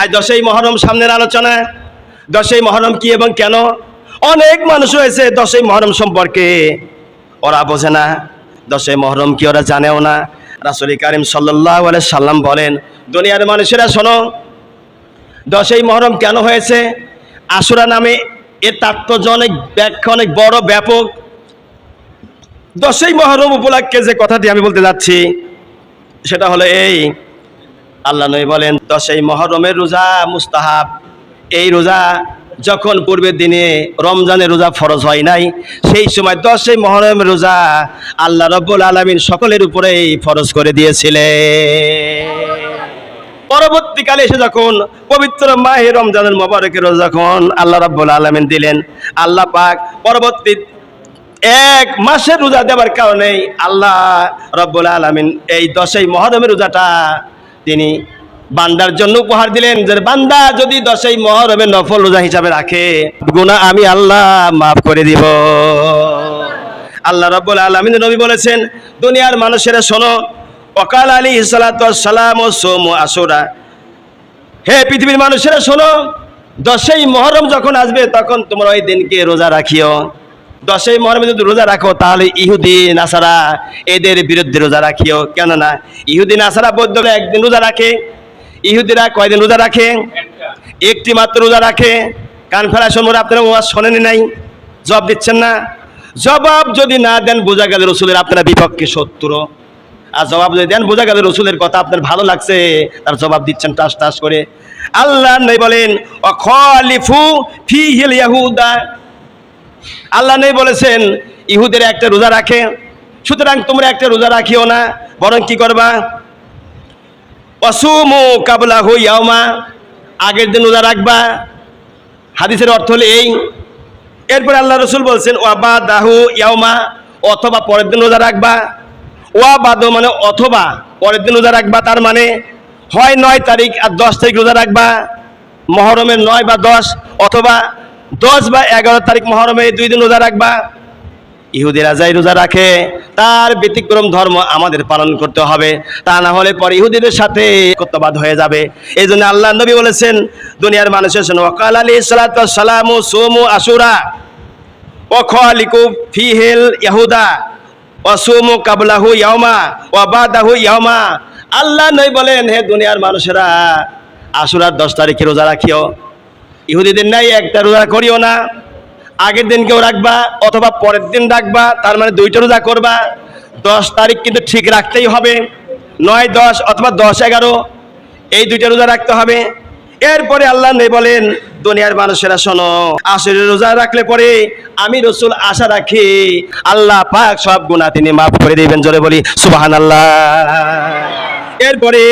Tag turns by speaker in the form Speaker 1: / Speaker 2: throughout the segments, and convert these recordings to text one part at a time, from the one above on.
Speaker 1: আজ দশই মহরম সামনের আলোচনা দশই মহরম কি এবং কেন? অনেক মানুষ হয়েছে দশই মহরম সম্পর্কে। ওরা বোঝে না। দশই মহরম কি ওরা জানেও না। রাসুল কারিম সাল্লাহ সাল্লাম বলেন, দুনিয়ার মানুষেরা শোনো, দশই মহরম কেন হয়েছে? আশুরা নামে এর তাৎপর্য অনেক ব্যাখ্যা, অনেক বড়, ব্যাপক। দশই মহরম উপলক্ষে যে কথাটি আমি বলতে যাচ্ছি, সেটা হলো এই আল্লাহ নবী বলেন, দশই মহরমের রোজা মুস্তাহাব। এই রোজা যখন পূর্বের দিনে রমজানের রোজা ফরজ হয় নাই, সেই সময় দশই মহরমের রোজা আল্লাহ রব্বুল আলমিন সকলের উপরেই ফরজ করে দিয়েছিলেন। পরবর্তীকালে এসে যখন পবিত্র মাহে রমজানের মোবারকের রোজা যখন আল্লাহ রাব্বুল আলামিন দিলেন, আল্লাহ পাক পরবর্তী এক মাসের রোজা দেওয়ার কারণে আল্লাহ রব্বুল আলামিন এই দশই মহরমের রোজাটা তিনি বান্দার জন্য উপহার দিলেন যে বান্দা যদি দশই মহরমে নফল রোজা হিসাবে রাখে, গুনাহ আমি আল্লাহ মাফ করে দিব। আল্লাহ রব্বুল আলমিন নবী বলেছেন, দুনিয়ার মানুষেরা শোনো, অকাল আলী সালাম ও সোম আসোরা হে পৃথিবীর মানুষেরা শোনো, দশই মহরম যখন আসবে, তখন তোমরা ওই দিনকে রোজা রাখিও। দশই মহরমে যদি রোজা রাখো, তাহলে ইহুদি, নাসারা এদের বিরুদ্ধে রোজা রাখিও। কেননা ইহুদি, নাসারা বৌদ্ধ একদিন রোজা রাখে, ইহুদিরা কয়দিন রোজা রাখে? একটি মাত্র রোজা রাখে। কান ফেলা সময় আপনারা ওয়াজ শোনেনি নাই? জবাব দিচ্ছেন না? জবাব যদি না দেন, বোঝা গেল রসুলের আপনারা বিপক্ষে শত্রু। আর জবাব যদি দেন, বোঝা গেল রসুলের কথা আপনার ভালো লাগছে, তার জবাব দিচ্ছেন টাস টাস করে। আল্লাহ নেই বলেন, অখলিফু ফি হিল ইয়াহুদা। আল্লাহ নেই বলেছেন, ইহুদের একটা রোজা রাখে। সুতরাং তোমরা একটা রোজা রাখিও না, বরং কি করবা? অসুমু কাবলা ইয়াওমা, আগের দিন রোজা রাখবা। হাদিসের অর্থ হলো এই। এরপরে আল্লাহ রসুল বলছেন ওয়াবা দাহু ইয়াওমা, অথবা পরের দিন রোজা রাখবা। ওয়া বাদো মানে অথবা, পরের দিন রোজা রাখবা, তার মানে হয় নয় তারিখ আর দশ তারিখ রোজা রাখবা। মহরমের নয় বা দশ, অথবা দশ বা এগারো তারিখ মহরমে দুই দিন রোজা রাখবা। ইহুদিরা যাই রোজা রাখে, তার ব্যতিক্রম ধর্ম আমাদের পালন করতে হবে। তা না হলে পরে ইহুদিদের সাথে কর্তবাদ হয়ে যাবে। এই জন্য আল্লাহ নবী বলেছেন, দুনিয়ার মানুষের জন্য ওকাল আলী সালাম সোমু আসুরা ও খালিকু ফিহেল ইয়াহুদা অসুমু কাবলাহু ইয়ামা ও বাদাহু ইয়ামা আল্লাহ নই বলেন, হে দুনিয়ার মানুষেরা আসুরার দশ তারিখে রোজা রাখিও। ইহুদিদের নাই একটা রোজা করিও না। আগের দিন কেউ রাখবা, অথবা পরের দিন রাখবা, তার মানে দুইটা রোজা করবা। দশ তারিখ কিন্তু ঠিক রাখতেই হবে। নয়, দশ অথবা দশ, এগারো, এই দুইটা রোজা রাখতে হবে। এরপরে আল্লাহ নেই বলেন, দুনিয়ার মানুষেরা শোনো আসলে রোজা রাখলে পরে আমি রসুল আশা রাখি, আল্লাহ পাক সব গুণা তিনি মাফ করে দিবেন, জোরে বলি সুবাহান আল্লাহ এরপরে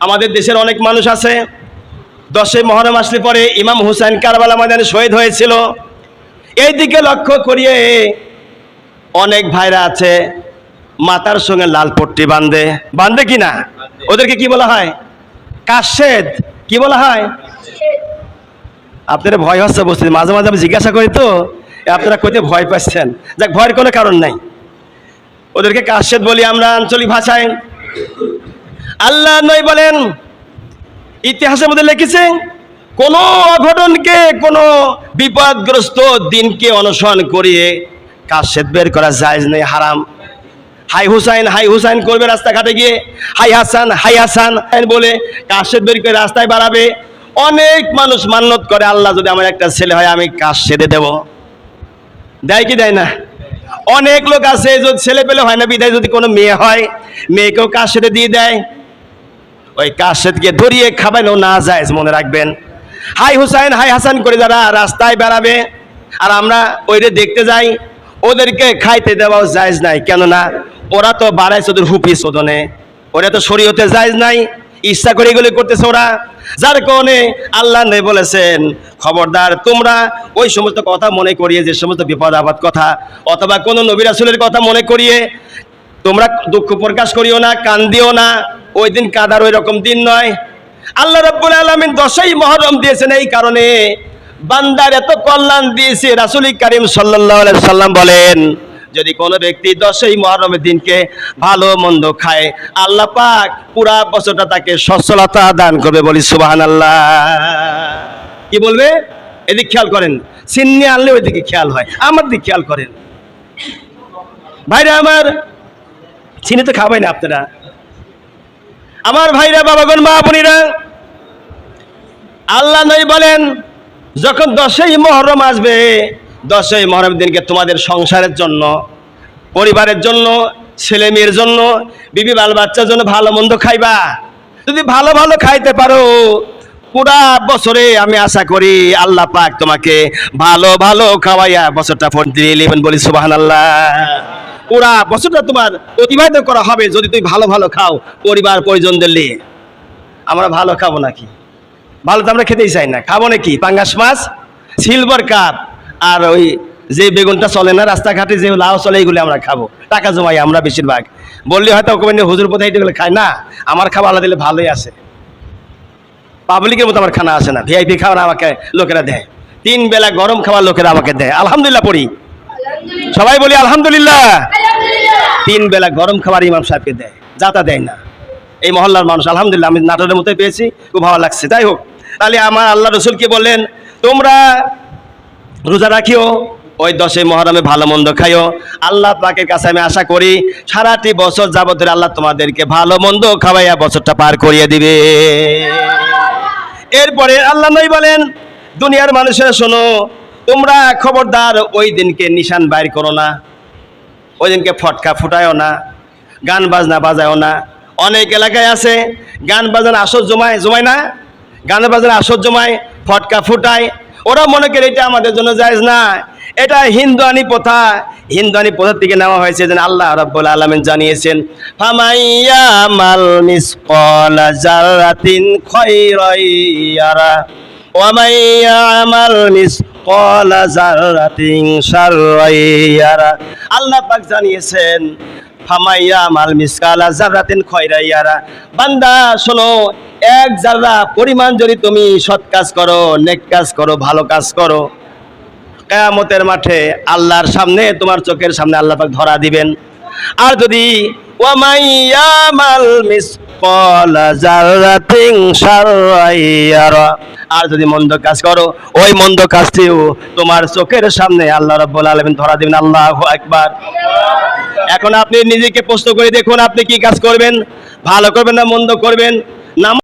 Speaker 1: আমাদের দেশের অনেক মানুষ আছে দশই মহরম আসলে পরে ইমাম হুসাইন কারবালা ময়দানে শহীদ হয়েছিল। এই দিকে লক্ষ্য করিয়ে অনেক ভাইরা আছে মাতার সঙ্গে লাল পট্টি বাঁধে। বাঁধে কি না? ওদেরকে কি বলা হয়? কাশেদ। কি বলা হয়? আপনারা ভয় হচ্ছে বসতে মাঝে মাঝে আমি জিজ্ঞাসা করি তো আপনারা কোথায় ভয় পাচ্ছেন। যাক, ভয়ের কোনো কারণ নাই। ওদেরকে কাশেদ বলি আমরা আঞ্চলিক ভাষায়। আল্লাহ নয় বলেন ইতিহাসের মধ্যে লিখেছে, কোন অঘটনকে, কোন বিপদগ্রস্ত দিনকে অনুসরণ করিয়ে কাজ কাশেদ বের করা জায়েজ নেই হারাম। হাই হুসাইন হাই হুসাইন করবে রাস্তাঘাটে গিয়ে, হাই হাসান হাই হাসান বলে কাশেদ বের করে রাস্তায় বাড়াবে। অনেক মানুষ মান্যত করে, আল্লাহ যদি আমার একটা ছেলে হয়, আমি কাজ সেদে দেব। দেয় কি দেয় না? অনেক লোক আছে, যদি ছেলে পেলে হয় না, বিদায় যদি কোনো মেয়ে হয়, মেয়েকেও কাজ সেদে দিয়ে দেয়। ওই কাশেদকে ধরিয়ে খাবানো না যায় মনে রাখবেন। হাই হুসাইন, হাই হাসান করে যারা রাস্তায় বেড়াবে, আর আমরা ওইটা দেখতে যাই, ওদেরকে খাইতে দেওয়াও জায়জ নাই। কেননা ওরা তো বাড়াইছে ওদের হুপি শোধনে ওরা তো শরীয়তে জায়জ নাই, ইচ্ছা করে এগুলি করতেছে ওরা। যার কারণে আল্লাহ নেই বলেছেন, খবরদার, তোমরা ওই সমস্ত কথা মনে করিয়ে, যে সমস্ত বিপদ আপদ কথা, অথবা কোনো নবিরাসুলের কথা মনে করিয়ে, তোমরা দুঃখ প্রকাশ করিও না কান্দিও না ওই দিন কাদার ওই রকম দিন নয়। আল্লাহ রব্বুল আলমিন দশই মহরম দিয়েছেন এই কারণে। বান্দার এত কল্যাণ দিয়েছে রাসুল করিম সাল্লাম বলেন, যদি কোনো ব্যক্তি দশই মহরমের দিনকে ভালো মন্দ খায়, আল্লাহ পাক পুরা বছরটা তাকে সচ্ছলতা দান করবে বলি সুবাহান আল্লাহ কি বলবে? এদিক খেয়াল করেন, সিন্নি আনলে ওইদিকে খেয়াল হয়, আমার দিক খেয়াল করেন। ভাইরা আমার, চিনি তো খাবেন আপনারা। আমার ভাইরা, বাবাগণ, মা বোনিরা, আল্লাহ নই বলেন, যখন দশই মহরম আসবে, দশই মহরম দিনকে তোমাদের সংসারের জন্য, পরিবারের জন্য, ছেলে মেয়ের জন্য, বিবি বাল বাচ্চার জন্য ভালো মন্দ খাইবা। যদি ভালো ভালো খাইতে পারো, পুরা বছরে আমি আশা করি আল্লাহ পাক তোমাকে ভালো ভালো খাওয়াইয়া বছরটা ফোন দিয়ে নেবেন বলি সুবাহান আল্লাহ পুরা বছরটা তোমার অতিবাহিত করা হবে যদি তুমি ভালো ভালো খাও পরিবার, পরিজনদের নিয়ে। আমরা ভালো খাব নাকি? ভালো তো আমরা খেতেই চাই না। খাব নাকি? পাঙ্গাস মাছ সিলভার কাপ আর ওই যে বেগুনটা চলে না রাস্তাঘাটে, যে লাউ চলে এইগুলো আমরা খাব। টাকা জমাই আমরা বেশিরভাগ। বললে হয়তো ওকে হুজুর, কোথায় এগুলো খায়? না, আমার খাবার আলাদা দিলে ভালোই আছে। পাবলিকের মতো আমার খানা আসে না। ভিআইপি খাবার আমাকে লোকেরা দেয়। তিন বেলা গরম খাবার লোকেরা আমাকে দেয়। আলহামদুলিল্লাহ পড়ি। সবাই বলি আলহামদুলিল্লাহ। তিন বেলা গরম খাবার ইমাম সাহেবকে দেয় যাতা দেয় না। এই মহল্লার মানুষ আলহামদুলিল্লাহ আমি নাটোরের মতোই পেয়েছি খুব ভালো লাগছে। যাই হোক তাহলে আমার আল্লাহ রসুলকে বললেন তোমরা রোজা রাখিও ওই দশে মহরমে ভালো মন্দ খাইও। আল্লাহ পাকের কাছে আমি আশা করি সারাটি বছর যাবত ধরে আল্লাহ তোমাদেরকে ভালো মন্দ খাওয়াইয়া বছরটা পার করিয়ে দিবে। এরপরে আল্লাহ নই বলেন দুনিয়ার মানুষেরা শোনো তোমরা খবরদার ওই দিনকে নিশান বাইর করো না। ওই দিনকে ফটকা ফুটায়ও না, গান বাজনা বাজায়ও না। অনেক এলাকায় আছে, গান বাজনা আসর জমায় জমায় না? গান বাজনা আসর জমায়, ফটকা ফুটায়। ওরা মনে করে এটা আমাদের জন্য যায় না। এটা হিন্দুয়ানি প্রথা। হিন্দুয়ানি প্রথার থেকে নেওয়া হয়েছে যেন আল্লাহ রব্বুল আলামিন জানিয়েছেন, ফামাইয়া মাল মিসকালা জারাতিন খয়রাইয়ারা ওয়ামাইয়া মাল মিসকালা আল্লাহ পাক জানিয়েছেন, ফামাইয়া খয়রাইয়ারা বান্দা, শোনো, এক জাররা পরিমাণ যদি তুমি সৎ কাজ করো, নেক কাজ করো, ভালো কাজ করো, কেয়ামতের মাঠে আল্লাহর সামনে, তোমার চোখের সামনে আল্লাহ ধরা দিবেন। আর যদি ওয়ামাইয়া মাল মিস আর যদি মন্দ কাজ করো, ওই মন্দ কাজটিও তোমার চোখের সামনে আল্লাহ রাব্বুল আলামিন ধরা দিবেন, আল্লাহ একবার এখন আপনি নিজেকে প্রশ্ন করে দেখুন, আপনি কি কাজ করবেন? ভালো করবেন না মন্দ করবেন? নাম